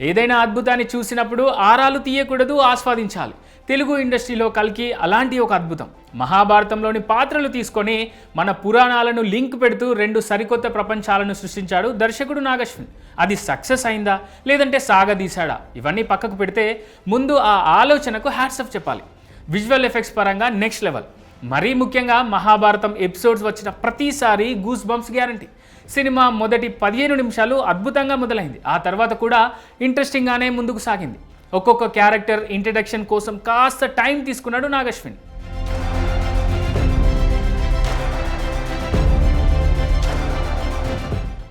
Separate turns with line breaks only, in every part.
ఏదైనా అద్భుతాన్ని చూసినప్పుడు ఆరాలు తీయకూడదు ఆస్వాదించాలి. తెలుగు ఇండస్ట్రీలో కలికి అలాంటి ఒక అద్భుతం. మహాభారతంలోని పాత్రలు తీసుకొని మన పురాణాలను లింక్ పెడుతూ రెండు సరికొత్త ప్రపంచాలను సృష్టించాడు దర్శకుడు నాగశ్విన్. అది సక్సెస్ అయిందా లేదంటే సాగదీశాడా? ఇవన్నీ పక్కకు పెడితే ముందు ఆ ఆలోచనకు హ్యాట్సప్ చెప్పాలి. విజువల్ ఎఫెక్ట్స్ పరంగా నెక్స్ట్ లెవెల్. మరీ ముఖ్యంగా మహాభారతం ఎపిసోడ్స్ వచ్చిన ప్రతిసారి గూస్ బంప్స్ గ్యారంటీ సినిమా మొదటి పదిహేను నిమిషాలు అద్భుతంగా మొదలైంది. ఆ తర్వాత కూడా ఇంట్రెస్టింగ్గానే ముందుకు సాగింది. ఒక్కొక్క క్యారెక్టర్ ఇంట్రడక్షన్ కోసం కాస్త టైం తీసుకున్నాడు నాగశ్విన్.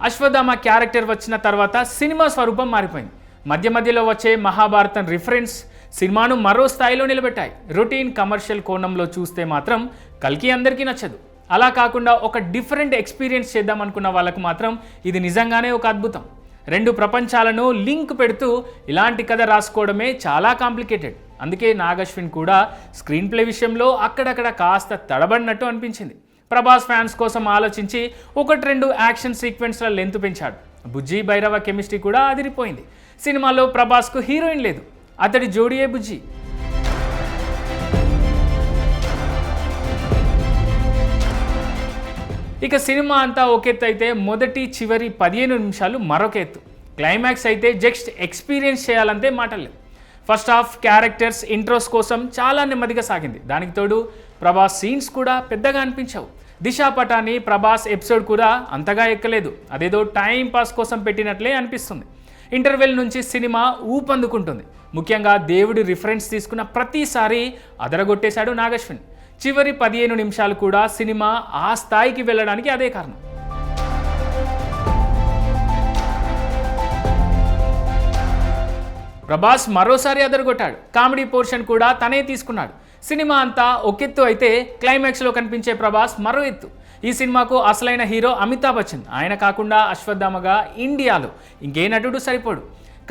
అశ్వత్థామ క్యారెక్టర్ వచ్చిన తర్వాత సినిమా స్వరూపం మారిపోయింది. మధ్య మధ్యలో వచ్చే మహాభారతం రిఫరెన్స్ సినిమాను మరో స్థాయిలో నిలబెట్టాయి. రొటీన్ కమర్షియల్ కోణంలో చూస్తే మాత్రం కల్కి అందరికీ నచ్చదు. అలా కాకుండా ఒక డిఫరెంట్ ఎక్స్పీరియన్స్ చేద్దాం అనుకున్న వాళ్ళకు మాత్రం ఇది నిజంగానే ఒక అద్భుతం. రెండు ప్రపంచాలను లింక్ పెడుతూ ఇలాంటి కథ రాసుకోవడమే చాలా కాంప్లికేటెడ్. అందుకే నాగశ్విన్ కూడా స్క్రీన్ ప్లే విషయంలో అక్కడక్కడ కాస్త తడబడినట్టు అనిపించింది. ప్రభాస్ ఫ్యాన్స్ కోసం ఆలోచించి ఒకటి రెండు యాక్షన్ సీక్వెన్స్ల లెంత్ పెంచాడు. బుజ్జి భైరవ కెమిస్ట్రీ కూడా అదిరిపోయింది. సినిమాలో ప్రభాస్కు హీరోయిన్ లేదు. అతడి జోడియే బుజ్జి. ఇక సినిమా అంతా ఒక ఎత్తు అయితే మొదటి చివరి పదిహేను నిమిషాలు మరొక ఎత్తు క్లైమాక్స్ అయితే జస్ట్ ఎక్స్పీరియన్స్ చేయాలంటే మాటలేదు ఫస్ట్ హాఫ్ క్యారెక్టర్స్ ఇంట్రోస్ కోసం చాలా నెమ్మదిగా సాగింది. దానికి తోడు ప్రభాస్ సీన్స్ కూడా పెద్దగా అనిపించవు. దిశా పటాని ప్రభాస్ ఎపిసోడ్ కూడా అంతగా ఎక్కలేదు. అదేదో టైం పాస్ కోసం పెట్టినట్లే అనిపిస్తుంది. ఇంటర్వెల్ నుంచి సినిమా ఊపందుకుంటుంది. ముఖ్యంగా దేవుడి రిఫరెన్స్ తీసుకున్న ప్రతిసారి అదరగొట్టేశాడు నాగశ్విన్. చివరి పదిహేను నిమిషాలు కూడా సినిమా ఆ స్థాయికి వెళ్ళడానికి అదే కారణం. ప్రభాస్ మరోసారి అదరగొట్టాడు. కామెడీ పోర్షన్ కూడా తనే తీసుకున్నాడు. సినిమా అంతా ఒకెత్తు అయితే క్లైమాక్స్లో కనిపించే ప్రభాస్ మరో ఎత్తు. ఈ సినిమాకు అసలైన హీరో అమితాబ్ బచ్చన్ ఆయన కాకుండా అశ్వత్థామగా ఇండియాలో ఇంకే నటుడు సరిపోడు.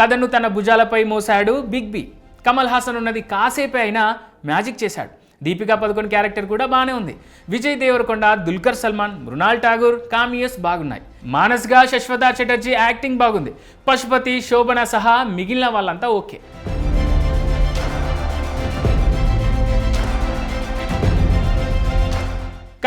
కథను తన భుజాలపై మోసాడు బిగ్ బి. కమల్ హాసన్ ఉన్నది కాసేపే అయినా మ్యాజిక్ చేశాడు. దీపికా పదకొండు క్యారెక్టర్ కూడా బాగానే ఉంది. విజయ్ దేవరకొండ దుల్కర్ సల్మాన్ మృణాల్ ఠాగూర్ కామియస్ బాగున్నాయి. మానస్గా శశ్వత చటర్జీ యాక్టింగ్ బాగుంది. పశుపతి శోభన సహా మిగిలిన వాళ్ళంతా ఓకే.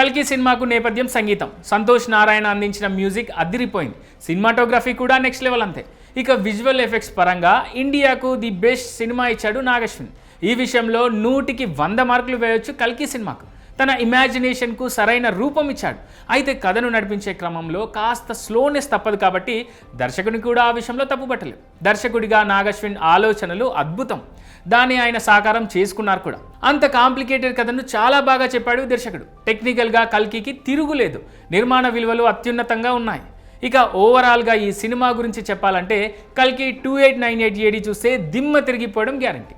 కల్కి సినిమాకు నేపథ్యం సంగీతం. సంతోష్ నారాయణ అందించిన మ్యూజిక్ అదిరిపోయింది సినిమాటోగ్రఫీ కూడా నెక్స్ట్ లెవెల్ అంతే. ఇక విజువల్ ఎఫెక్ట్స్ పరంగా ఇండియాకు ది బెస్ట్ సినిమా ఇచ్చాడు నాగశ్విన్. ఈ విషయంలో నూటికి వంద మార్కులు వేయొచ్చు కల్కి సినిమాకు. తన ఇమాజినేషన్కు సరైన రూపం ఇచ్చాడు. అయితే కథను నడిపించే క్రమంలో కాస్త స్లోనెస్ తప్పదు కాబట్టి దర్శకుని కూడా ఆ విషయంలో తప్పుపట్టలేదు. దర్శకుడిగా నాగశ్విన్ ఆలోచనలు అద్భుతం. దాన్ని ఆయన సాకారం చేసుకున్నారు కూడా. అంత కాంప్లికేటెడ్ కథను చాలా బాగా చెప్పాడు దర్శకుడు. టెక్నికల్గా కల్కికి తిరుగులేదు. నిర్మాణ విలువలు అత్యున్నతంగా ఉన్నాయి. ఇక ఓవరాల్గా ఈ సినిమా గురించి చెప్పాలంటే కల్కి two eight nine eight AD చూస్తే దిమ్మ తిరిగిపోవడం గ్యారంటీ